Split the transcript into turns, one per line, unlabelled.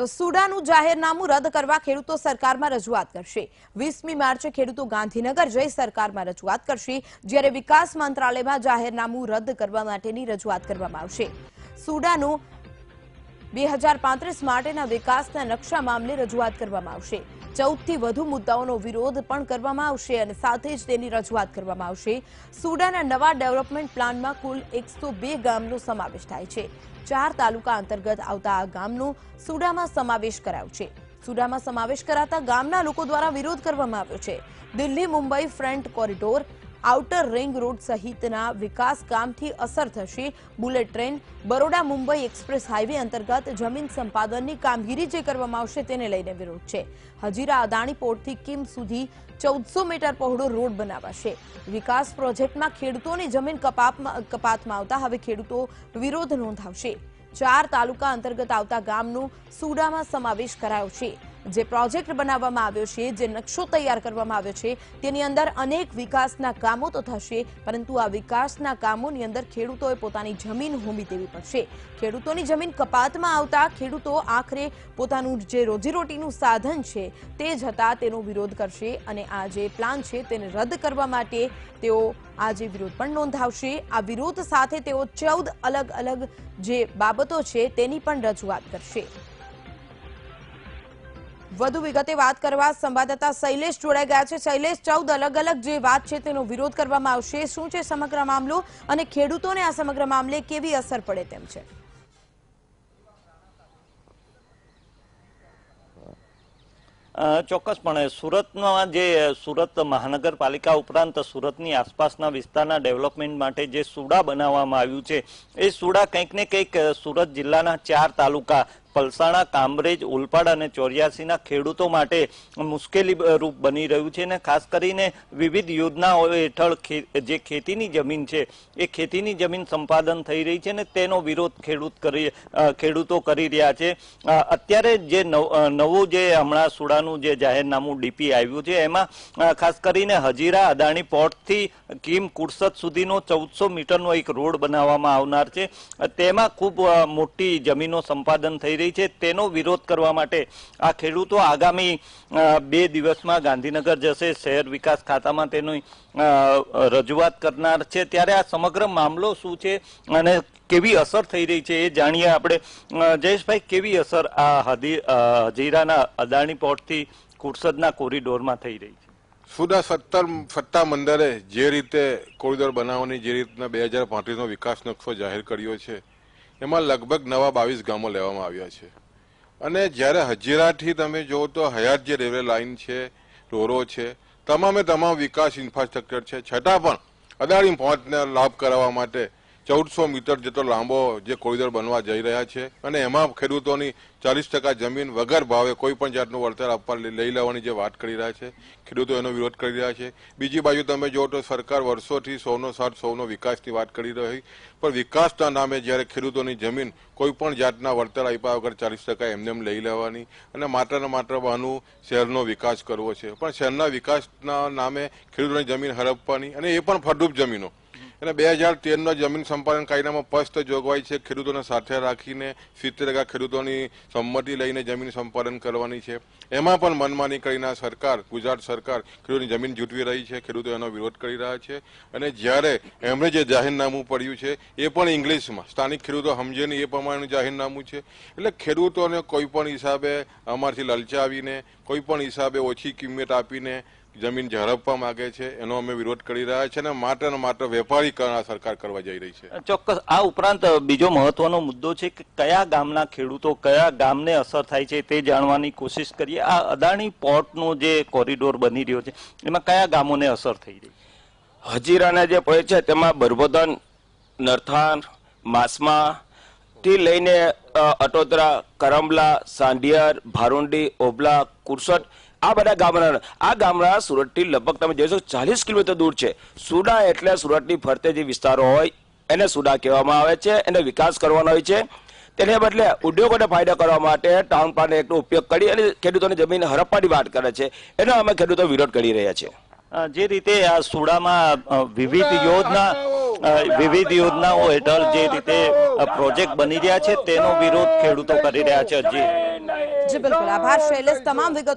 તો સુડાનું જાહેરનામું રદ કરવા ખેડૂતો સરકારમાં રજૂઆત કરશે. વીસમી માર્ચે ખેડૂતો ગાંધીનગર જઈ સરકારમાં રજૂઆત કરશે, જ્યારે વિકાસ મંત્રાલયમાં જાહેરનામું રદ કરવા માટેની રજૂઆત કરવામાં આવશે. સુડાનું બે હજાર પાંત્રીસ માટેના વિકાસના નકશા મામલે રજૂઆત કરવામાં આવશે. ચૌદથી વધુ મુદ્દાઓનો વિરોધ પણ કરવામાં આવશે અને સાથે જ તેની રજૂઆત કરવામાં આવશે. સુડાના નવા ડેવલપમેન્ટ પ્લાનમાં કુલ એકસો ગામનો સમાવેશ થાય છે. ચાર તાલુકા અંતર્ગત આવતા આ ગામનો સુડામાં સમાવેશ કરાયો છે. સુડામાં સમાવેશ કરાતા ગામના લોકો દ્વારા વિરોધ કરવામાં આવ્યો છે. Delhi Mumbai freight corridor outer ring road સહિતના વિકાસ કામથી અસર થશે. Bullet train Baroda Mumbai express highway અંતર્ગત જમીન સંપાદનની કામગીરી જે કરવામાં આવશે તેને લઈને વિરોધ છે. હજીરા અદાણી પોર્ટથી કિમ સુધી ચૌદસો મીટર પહોળો રોડ બનાવાશે. વિકાસ પ્રોજેક્ટમાં ખેડૂતોની જમીન કપાતમાં કપાતમાં આવતા હવે ખેડૂતો વિરોધ નોંધાવશે. ચાર તાલુકા અંતર્ગત આવતા ગામનો સુડામાં સમાવેશ કરાયો છે. જે પ્રોજેક્ટ બનાવવામાં આવ્યો છે, જે નકશો તૈયાર કરવામાં આવ્યો છે, તેની અંદર અનેક વિકાસના કામો તો થશે, પરંતુ આ વિકાસના કામોની અંદર ખેડૂતોએ પોતાની જમીન હોમી દેવી પડશે. ખેડૂતોની જમીન કપાતમાં આવતા ખેડૂતો આખરે પોતાનું જે રોજીરોટીનું સાધન છે, તે જતા તેનો વિરોધ કરશે અને આ જે પ્લાન છે, તેને રદ કરવા માટે તેઓ આજે વિરોધ પણ નોંધાવશે. આ વિરોધ સાથે તેઓ ચૌદ અલગ અલગ જે બાબતો છે, તેની પણ રજૂઆત કરશે. વધુ વિગતે વાત કરવા સંવાદદાતા શૈલેષ જોડાઈ ગયા છે. શૈલેષ, ચૌદ અલગ અલગ જે વાત છે તેનો વિરોધ કરવામાં આવશે. શું છે સમગ્ર મામલો અને ખેડૂતોને આ સમગ્ર મામલે કેવી અસર પડે તેમ છે?
ચોક્કસપણે સુરતમાં જે સુરત મહાનગરપાલિકા ઉપરાંત સુરતની આસપાસના વિસ્તારના ડેવલપમેન્ટ માટે જે સુડા બનાવવામાં આવ્યું છે, એ સુડા કંઈક ને કંઈક સુરત જિલ્લાના ચાર તાલુકા પલસાણા, કામરેજ, ઉલપાડ અને ચોર્યાસીના ખેડૂતો માટે મુશ્કેલી રૂપ બની રહ્યું છે અને ખાસ કરીને વિવિધ યોજનાઓ હેઠળ જે ખેતીની જમીન છે, એ ખેતીની જમીન સંપાદન થઈ રહી છે અને તેનો વિરોધ ખેડૂત કરી ખેડૂતો કરી રહ્યા છે. અત્યારે જે નવું જે હમણાં સુડાનું જે જાહેરનામું ડીપી આવ્યું છે, એમાં ખાસ કરીને હજીરા, અદાણી પોર્ટથી કીમ કુરસદ સુધીનો ચૌદસો મીટરનો એક રોડ બનાવવામાં આવનાર છે. તેમાં ખૂબ મોટી જમીનો સંપાદન થઈ રહી છે તેનો વિરોધ કરવા માટે આ ખેડૂતો આગામી બે દિવસમાં ગાંધીનગર જશે, શહેર વિકાસ ખાતામાં તેની રજૂઆત કરનાર છે. ત્યારે આ સમગ્ર મામલો શું છે અને કેવી અસર થઈ રહી છે એ જાણીએ આપણે. જયેશભાઈ, કેવી અસર આ હજીરાના અદાણી પોર્ટથી કુરસદના કોરિડોરમાં થઈ રહી છે?
સુદા સત્તર સત્તા મંદરે જે રીતે કોરિડોર બનાવવાની જે રીતના બે હજાર પાંત્રીસનો વિકાસ નકશો જાહેર કર્યો છે એમાં લગભગ નવા બાવીસ ગામો લેવામાં આવ્યા છે. અને જ્યારે હજીરાથી તમે જુઓ તો હયાત જે રેલવે લાઇન છે રોરો છે, તમામે તમામ વિકાસ ઇન્ફ્રાસ્ટ્રક્ચર છે. છતાં પણ અદાણી પહોંચને લાભ કરાવવા માટે ચૌદસો મીટર જેટલો લાંબો જે કોરિડોર બનવા જઈ રહ્યા છે અને એમાં ખેડૂતોની ચાલીસ ટકા જમીન વગર ભાવે કોઈ પણ જાતનું વળતર આપવા લઈ લેવાની જે વાત કરી રહ્યા છે, ખેડૂતો એનો વિરોધ કરી રહ્યા છે. બીજી બાજુ તમે જુઓ તો સરકાર વર્ષોથી સૌનો સાથ, સૌનો વિકાસની વાત કરી રહી, પણ વિકાસના નામે જ્યારે ખેડૂતોની જમીન કોઈ પણ જાતના વળતર આપ્યા વગર ચાલીસ ટકા એમને એમ લઈ લેવાની અને માત્ર ને માત્ર બહાનું શહેરનો વિકાસ કરવો છે. પણ શહેરના વિકાસના નામે ખેડૂતોની જમીન હડપવાની અને એ પણ ફળદ્રુપ જમીનો અને બે હજાર તેરનો જમીન સંપાદન કાયદામાં સ્પષ્ટ જોગવાઈ છે. ખેડૂતોને સાથે રાખીને સિત્તેર ટકા ખેડૂતોની સંમતિ લઈને જમીન સંપાદન કરવાની છે. એમાં પણ મનમાની કરીને સરકાર, ગુજરાત સરકાર ખેડૂતોની જમીન જૂટવી રહી છે. ખેડૂતો એનો વિરોધ કરી રહ્યા છે. અને જ્યારે એમણે જે જાહેરનામું પડ્યું છે, એ પણ ઇંગ્લિશમાં. સ્થાનિક ખેડૂતો સમજે નહીં એ પ્રમાણેનું જાહેરનામું છે. એટલે ખેડૂતોને કોઈ પણ હિસાબે અમારથી લલચાવીને, કોઈ પણ હિસાબે ઓછી કિંમત આપીને જમીન ઝડપવા માંગે છે એનો અમે વિરોધ કરી રહ્યા છે અને માત્ર ને માત્ર વેપારીકરણ આ સરકાર કરવા જઈ રહી છે.
ચોક્કસ. આ ઉપરાંત બીજો મહત્વનો મુદ્દો છે કે કયા ગામના ખેડૂતો કયા ગામને અસર થાય છે તે જાણવાની કોશિશ કરીએ. આ અદાણી પોર્ટનો જે કોરિડોર બની રહ્યો છે એમાં કયા ગામોને અસર થઈ રહી?
હજીરાના જે પડે છે તેમાં બરબોધન નરથાન માસમા થી લઈને અટોદરા કરમલા સાંઢિયાર ભારુંડી ઓબલા કુરસટ આ બધા ગામડા આ ગામડા સુરતથી લગભગ તમે જોઈ શકો ચાલીસ કિલોમીટર દૂર છે. સુડા એટલે સુરતની ફરતે જે વિસ્તારો હોય એને સુડા કહેવામાં આવે છે એને વિકાસ કરવાનો હોય છે. તેને બદલે ઉદ્યોગોને ફાયદા કરવા માટે ટાઉન પ્લાન એક્ટનો ઉપયોગ કરી અને ખેડૂતોની જમીન હરપ્પાની વાત કરે છે. એનો અમે ખેડૂતો વિરોધ કરી રહ્યા છીએ.
જે રીતે આ સુડામાં વિવિધ યોજના વિવિધ યોજનાઓ હેઠળ જે રીતે પ્રોજેક્ટ બની રહ્યા છે તેનો વિરોધ ખેડૂતો કરી રહ્યા છે. હજી
જી બિલકુલ. આભાર શૈલેષ. તમામ વિગતો